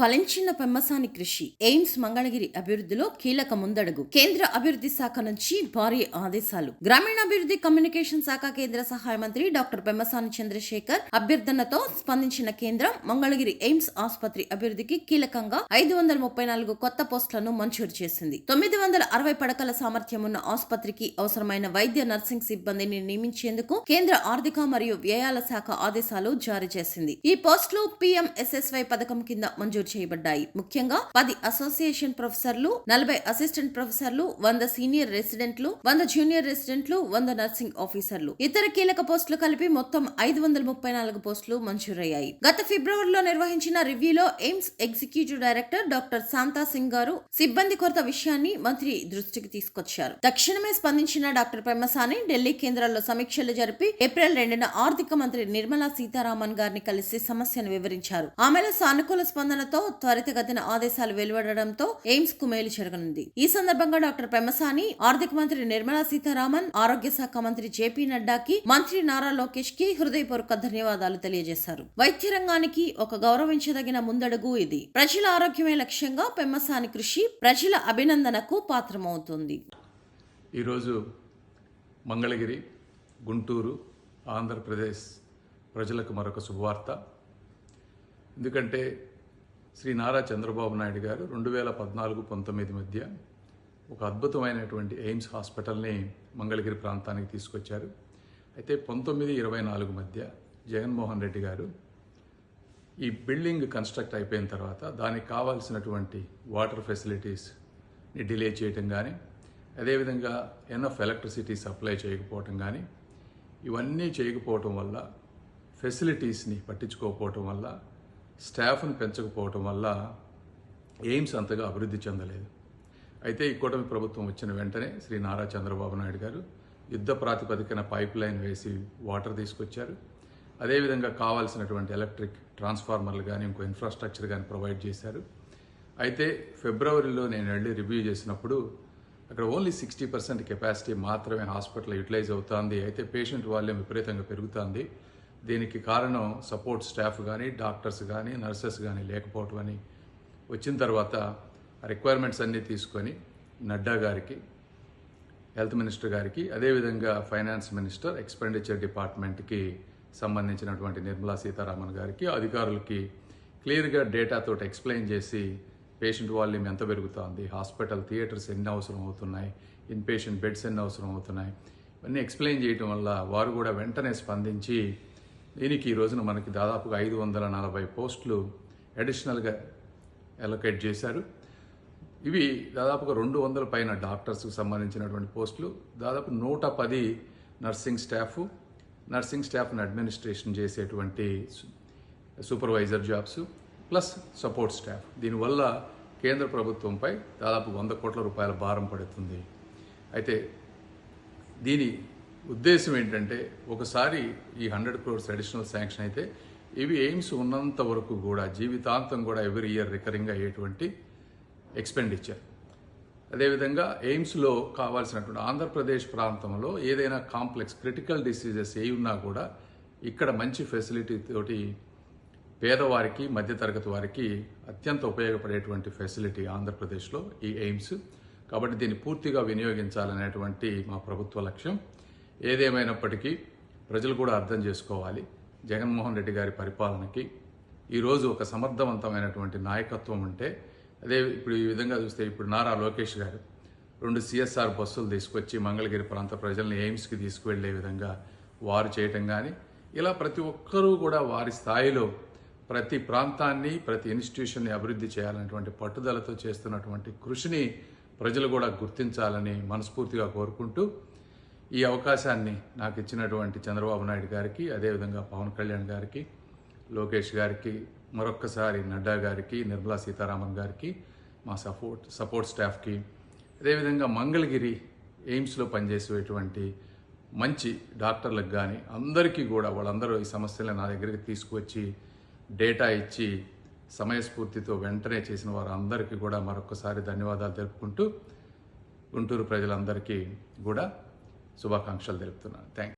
ఫలించిన పెమ్మసాని కృషి. ఎయిమ్స్ మంగళగిరి అభివృద్ధిలో కీలక ముందడుగు. కేంద్ర అభివృద్ధి శాఖ నుంచి భారీ ఆదేశాలు. గ్రామీణాభివృద్ధి కమ్యూనికేషన్ శాఖ కేంద్ర సహాయ మంత్రి డాక్టర్ పెమ్మసాని చంద్రశేఖర్ అభ్యర్థనతో స్పందించిన కేంద్రం మంగళగిరి ఎయిమ్స్ ఆసుపత్రి అభివృద్ధికి కీలకంగా ఐదు వందల ముప్పై నాలుగు కొత్త పోస్టులను మంజూరు చేసింది. తొమ్మిది వందల అరవై పడకల సామర్థ్యం ఉన్న ఆసుపత్రికి అవసరమైన వైద్య నర్సింగ్ సిబ్బందిని నియమించేందుకు కేంద్ర ఆర్థిక మరియు వ్యయాల శాఖ ఆదేశాలు జారీ చేసింది. ఈ పోస్టులు పిఎంఎస్ఎస్వై పథకం కింద మంజూరు చేయబడ్డాయి. ముఖ్యంగా పది అసోసియేషన్ ప్రొఫెసర్లు నలభై అసిస్టెంట్ ప్రొఫెసర్లు వంద సీనియర్ రెసిడెంట్లు వంద జూనియర్ రెసిడెంట్లు వంద నర్సింగ్ ఆఫీసర్లు. ఇతర కీలక పోస్టులు కలిపి మొత్తం ఐదు వందల ముప్పై నాలుగు పోస్టులు మంజూరయ్యాయి. గత ఫిబ్రవరిలో నిర్వహించిన రివ్యూలో AIIMS executive director doctor Shanta Singh గారు సిబ్బంది కొరత విషయాన్ని మంత్రి దృష్టికి తీసుకొచ్చారు. తక్షణమే స్పందించిన డాక్టర్ పెమ్మసాని ఢిల్లీ కేంద్రాల్లో సమీక్షలు జరిపి ఏప్రిల్ రెండున ఆర్థిక మంత్రి నిర్మలా సీతారామన్ గారిని కలిసి సమస్యను వివరించారు. ఆమెలో సానుకూల స్పందనతో త్వరితగతిన ఆదేశాలు వెలువడడంతో ఎయిమ్స్కు మేలు జరగనుంది. ఈ సందర్భంగా డాక్టర్ పెమ్మసాని ఆర్థిక మంత్రి నిర్మలా సీతారామన్ ఆరోగ్య శాఖ మంత్రి జేపీ నడ్డాకి మంత్రి నారా లోకేష్కి హృదయపూర్వక ధన్యవాదాలు తెలియజేశారు. వైద్య రంగానికి ఒక గౌరవించదగిన ముందడుగు ఇది. ప్రజల ఆరోగ్యమే లక్ష్యంగా పెమ్మసాని కృషి ప్రజల అభినందనకు పాత్రమవుతుంది. ఈరోజు మంగళగిరి గుంటూరు ఆంధ్రప్రదేశ్ ప్రజలకు మరొక శుభవార్త. ఎందుకంటే శ్రీ నారా చంద్రబాబు నాయుడు గారు రెండు వేల పద్నాలుగు పంతొమ్మిది మధ్య ఒక అద్భుతమైనటువంటి ఎయిమ్స్ హాస్పిటల్ని మంగళగిరి ప్రాంతానికి తీసుకొచ్చారు. అయితే పంతొమ్మిది ఇరవై నాలుగు మధ్య జగన్మోహన్ రెడ్డి గారు ఈ బిల్డింగ్ కన్స్ట్రక్ట్ అయిపోయిన తర్వాత దానికి కావాల్సినటువంటి వాటర్ ఫెసిలిటీస్ని డిలే చేయటం కానీ అదేవిధంగా ఎన్ఎఫ్ ఎలక్ట్రిసిటీ సప్లై చేయకపోవటం కానీ ఇవన్నీ చేయకపోవటం వల్ల ఫెసిలిటీస్ని పట్టించుకోకపోవటం వల్ల స్టాఫ్ను పెంచకపోవటం వల్ల ఎయిమ్స్ అంతగా అభివృద్ధి చెందలేదు. అయితే ఈ కూటమి ప్రభుత్వం వచ్చిన వెంటనే శ్రీ నారా చంద్రబాబు నాయుడు గారు యుద్ధ ప్రాతిపదికన పైప్ లైన్ వేసి వాటర్ తీసుకొచ్చారు. అదేవిధంగా కావాల్సినటువంటి ఎలక్ట్రిక్ ట్రాన్స్ఫార్మర్లు కానీ ఇంకో ఇన్ఫ్రాస్ట్రక్చర్ కానీ ప్రొవైడ్ చేశారు. అయితే ఫిబ్రవరిలో నేను వెళ్ళి రివ్యూ చేసినప్పుడు అక్కడ ఓన్లీ సిక్స్టీ పర్సెంట్ కెపాసిటీ మాత్రమే హాస్పిటల్ యూటిలైజ్ అవుతుంది. అయితే పేషెంట్ వాల్యూమ్ విపరీతంగా పెరుగుతుంది. దీనికి కారణం సపోర్ట్ స్టాఫ్ కానీ డాక్టర్స్ కానీ నర్సెస్ కానీ లేకపోవటం అని వచ్చిన తర్వాత రిక్వైర్మెంట్స్ అన్నీ తీసుకొని నడ్డా గారికి హెల్త్ మినిస్టర్ గారికి అదేవిధంగా ఫైనాన్స్ మినిస్టర్ ఎక్స్పెండిచర్ డిపార్ట్మెంట్కి సంబంధించినటువంటి నిర్మలా సీతారామన్ గారికి అధికారులకి క్లియర్గా డేటాతో ఎక్స్ప్లెయిన్ చేసి పేషెంట్ వాల్యూమ్ ఎంత పెరుగుతోంది హాస్పిటల్ థియేటర్స్ ఎన్ని అవసరం అవుతున్నాయి ఇన్ పేషెంట్ బెడ్స్ ఎన్ని అవసరం అవుతున్నాయి ఇవన్నీ ఎక్స్ప్లెయిన్ చేయటం వల్ల వారు కూడా వెంటనే స్పందించి దీనికి ఈ రోజున మనకి దాదాపుగా ఐదు వందల నలభై పోస్టులు అడిషనల్గా అలొకేట్ చేశారు. ఇవి దాదాపుగా రెండు వందల పైన డాక్టర్స్కి సంబంధించినటువంటి పోస్టులు. దాదాపు నూట పది నర్సింగ్ స్టాఫ్ నర్సింగ్ స్టాఫ్ని అడ్మినిస్ట్రేషన్ చేసేటువంటి supervisor jobs plus support staff. దీనివల్ల కేంద్ర ప్రభుత్వంపై దాదాపు వంద కోట్ల రూపాయల భారం పడుతుంది. అయితే దీని ఉద్దేశం ఏంటంటే ఒకసారి ఈ హండ్రెడ్ క్రోర్స్ అడిషనల్ శాంక్షన్ అయితే ఇవి ఎయిమ్స్ ఉన్నంత వరకు కూడా జీవితాంతం కూడా ఎవ్రీ ఇయర్ రికరింగ్ అయ్యేటువంటి ఎక్స్పెండిచర్. అదేవిధంగా ఎయిమ్స్లో కావాల్సినటువంటి ఆంధ్రప్రదేశ్ ప్రాంతంలో ఏదైనా కాంప్లెక్స్ క్రిటికల్ డిసీజెస్ ఏ ఉన్నా కూడా ఇక్కడ మంచి ఫెసిలిటీ తోటి పేదవారికి మధ్యతరగతి వారికి అత్యంత ఉపయోగపడేటువంటి ఫెసిలిటీ ఆంధ్రప్రదేశ్లో ఈ ఎయిమ్స్. కాబట్టి దీన్ని పూర్తిగా వినియోగించాలనేటువంటి మా ప్రభుత్వ లక్ష్యం. ఏదేమైనప్పటికీ ప్రజలు కూడా అర్థం చేసుకోవాలి. జగన్మోహన్ రెడ్డి గారి పరిపాలనకి. ఈరోజు ఒక సమర్థవంతమైనటువంటి నాయకత్వం ఉంటే అదే ఇప్పుడు ఈ విధంగా చూస్తే ఇప్పుడు నారా లోకేష్ గారు రెండు సిఎస్ఆర్ బస్సులు తీసుకొచ్చి మంగళగిరి ప్రాంత ప్రజల్ని ఎయిమ్స్కి తీసుకువెళ్ళే విధంగా వారు చేయటం కానీ ఇలా ప్రతి ఒక్కరూ కూడా వారి స్థాయిలో ప్రతి ప్రాంతాన్ని ప్రతి ఇన్స్టిట్యూషన్ని అభివృద్ధి చేయాలనేటువంటి పట్టుదలతో చేస్తున్నటువంటి కృషిని ప్రజలు కూడా గుర్తించాలని మనస్ఫూర్తిగా కోరుకుంటూ ఈ అవకాశాన్ని నాకు ఇచ్చినటువంటి చంద్రబాబు నాయుడు గారికి అదేవిధంగా పవన్ కళ్యాణ్ గారికి లోకేష్ గారికి మరొక్కసారి నడ్డా గారికి నిర్మలా సీతారామన్ గారికి మా సపోర్ట్ సపోర్ట్ స్టాఫ్కి అదేవిధంగా మంగళగిరి ఎయిమ్స్లో పనిచేసేటువంటి మంచి డాక్టర్లకు కానీ అందరికీ కూడా వాళ్ళందరూ ఈ సమస్యలను నా దగ్గరికి తీసుకువచ్చి డేటా ఇచ్చి సమయస్ఫూర్తితో వెంటనే చేసిన వారు అందరికీ కూడా మరొకసారి ధన్యవాదాలు తెలుపుకుంటూ గుంటూరు ప్రజలందరికీ కూడా శుభాకాంక్షలు తెలుపుతున్నాను. థ్యాంక్